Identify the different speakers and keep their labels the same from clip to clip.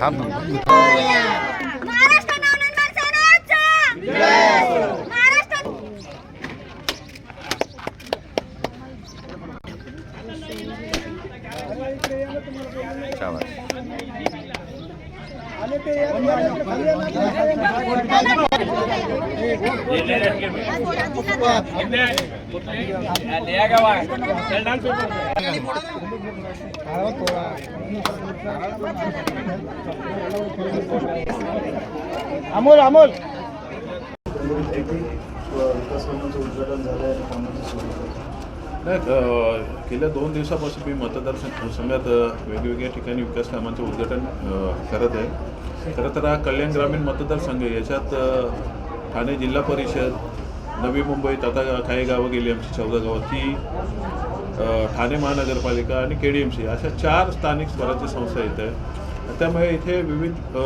Speaker 1: थांब शाबास
Speaker 2: अमोल अमोल.
Speaker 3: उद्घाटन झालं आहे
Speaker 4: नाही गेल्या दोन दिवसापासून मी मतदारसंघात अ, वेगवेगळ्या ठिकाणी विकास कामांचं उद्घाटन करत आहे. खरं तर हा कल्याण ग्रामीण मतदारसंघ याच्यात ठाणे जिल्हा परिषद नवी मुंबईत आता काही गावं गेली आमची चौदा गावं. ती ठाणे महानगरपालिका आणि के डी एम सी अशा चार स्थानिक स्वराज्य संस्था येत आहेत. त्यामुळे इथे विविध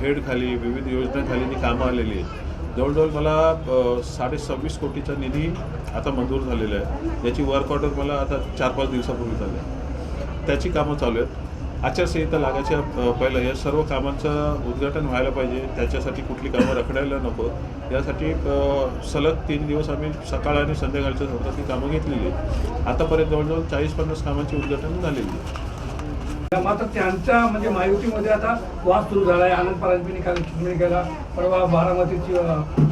Speaker 4: हेडखाली विविध योजनाखाली ती कामं आलेली आहेत. जवळजवळ मला साडे सव्वीस कोटीचा निधी आता मंजूर झालेला आहे. याची वर्क ऑर्डर मला आता चार पाच दिवसापूर्वी झाली त्याची कामं चालू आहेत. आचारसंहिता लागायच्या पहिलं या सर्व कामांचं उद्घाटन व्हायला पाहिजे. त्याच्यासाठी कुठली कामं रखडायला नको. यासाठी सलग तीन दिवस आम्ही सकाळ आणि संध्याकाळच्या ती कामं घेतलेली आतापर्यंत जवळजवळ चाळीस पन्नास कामांची उद्घाटन झालेली आहे
Speaker 2: मात्र त्यांचा म्हणजे महायुतीमध्ये आता वाद सुरू झाला आहे आनंद परांजपेंनी काल स्टेटमेंट केला. परवा बारामतीची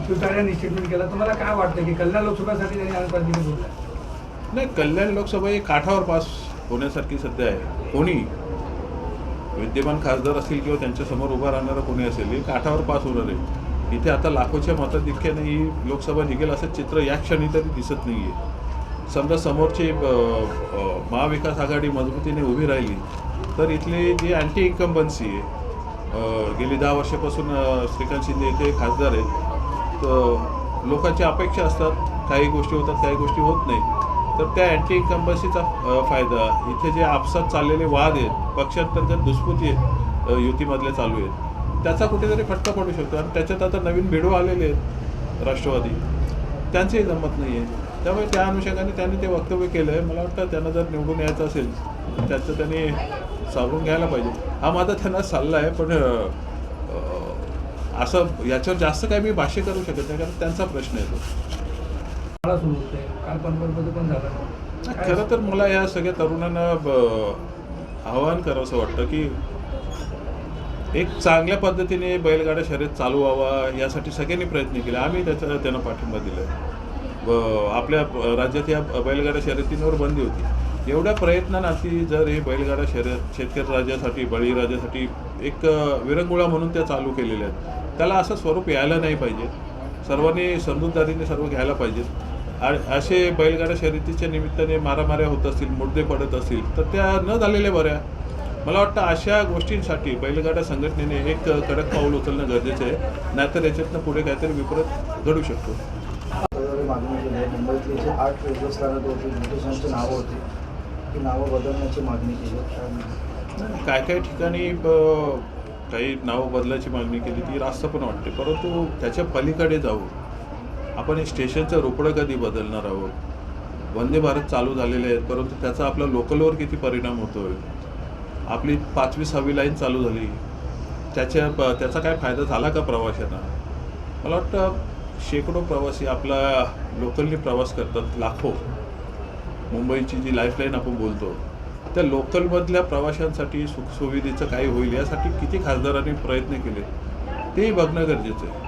Speaker 2: शिवतार्यांनी स्टेटमेंट केला. तुम्हाला काय वाटतं की कल्याण लोकसभेसाठी त्यांनी आनंद परांजपेंनी बोललं
Speaker 4: नाही कल्याण लोकसभा ही काठावर पास होण्यासारखी सध्या आहे. कोणी? विद्यमान खासदार असतील किंवा त्यांच्यासमोर उभा राहणारं कोणी असेल ही काठावर पास होणार आहे. इथे आता लाखोच्या मताधिक्याने ही लोकसभा निघेल असं चित्र या क्षणी तरी दिसत नाही आहे समजा समोरची महाविकास आघाडी मजबूतीने उभी राहिली तर इथली जे अँटी इन्कम्बन्सी आहे गेली दहा वर्षापासून श्रीकांत शिंदे इथे खासदार आहेत तर लोकांची अपेक्षा असतात काही गोष्टी होतात काही गोष्टी होत नाही तर त्या अँटी इन्कम्बन्सीचा फायदा. इथे जे आपसात चाललेले वाद आहेत पक्षांतर्गत दुष्पुती आहेत युतीमधले चालू आहेत त्याचा कुठेतरी फटका पडू शकतो. आणि त्याच्यात आता नवीन भिडू आलेले आहेत राष्ट्रवादी. त्यांचंही जमत नाही आहे त्यामुळे त्या अनुषंगाने त्यांनी ते वक्तव्य केलं आहे मला वाटतं त्यांना जर निवडून यायचं असेल त्याचं त्यांनी सावरून घ्यायला पाहिजे. हा माझा त्यांना सल्ला आहे पण असं याच्यावर जास्त काही मी भाष्य करू शकत नाही कारण त्यांचा प्रश्न येतो
Speaker 2: मला सुरू होते काल पण झालं
Speaker 4: खरं तर मला या सगळ्या तरुणांना आवाहन करावंसं वाटतं की एक चांगल्या पद्धतीने बैलगाडा शर्यत चालू व्हावा यासाठी सगळ्यांनी प्रयत्न केले. आम्ही त्याचा त्यांना पाठिंबा दिला व आपल्या राज्यात या बैलगाडा शर्यतींवर बंदी होती. एवढ्या प्रयत्नांती जर हे बैलगाडा शर्यत शेतकरी राज्यासाठी बळीराजासाठी एक विरंगुळा म्हणून त्या चालू केलेल्या आहेत. त्याला असं स्वरूप यायला नाही पाहिजे. सर्वांनी समजूतदारीने सर्व घ्यायला पाहिजेत. असे बैलगाडा शर्यतीच्या निमित्ताने मारामाऱ्या होत असतील मुद्दे पडत असतील तर त्या न झालेल्या बऱ्या. मला वाटतं अशा गोष्टींसाठी बैलगाडा संघटनेने एक कडक पाऊल उचलणं गरजेचं आहे. नाहीतर याच्यातनं पुढे काहीतरी विपरीत घडू शकतो.
Speaker 3: मुंबईतले जे आठ होती ब्रिटिशांची नावं होती ती नावं बदलण्याची मागणी केली. काय
Speaker 4: काय ठिकाणी काही नावं बदलायची मागणी केली ती रास्त पण वाटते. परंतु त्याच्या पलीकडे जाऊ आपण हे स्टेशनचं रोकडं कधी बदलणार आहोत? वंदे भारत चालू झालेले आहेत परंतु त्याचा आपल्या लोकलवर किती परिणाम होतो आहे आपली पाचवी सहावी लाईन चालू झाली. त्याच्या त्याचा काय फायदा झाला का प्रवाशांना? मला वाटतं शेकडो प्रवासी आपला लोकलनी प्रवास करतात लाखो. मुंबईची जी लाईफलाईन आपण बोलतो त्या लोकलमधल्या प्रवाशांसाठी सुखसुविधेचं काही होईल यासाठी किती खासदारांनी प्रयत्न केले तेही बघणं गरजेचं आहे.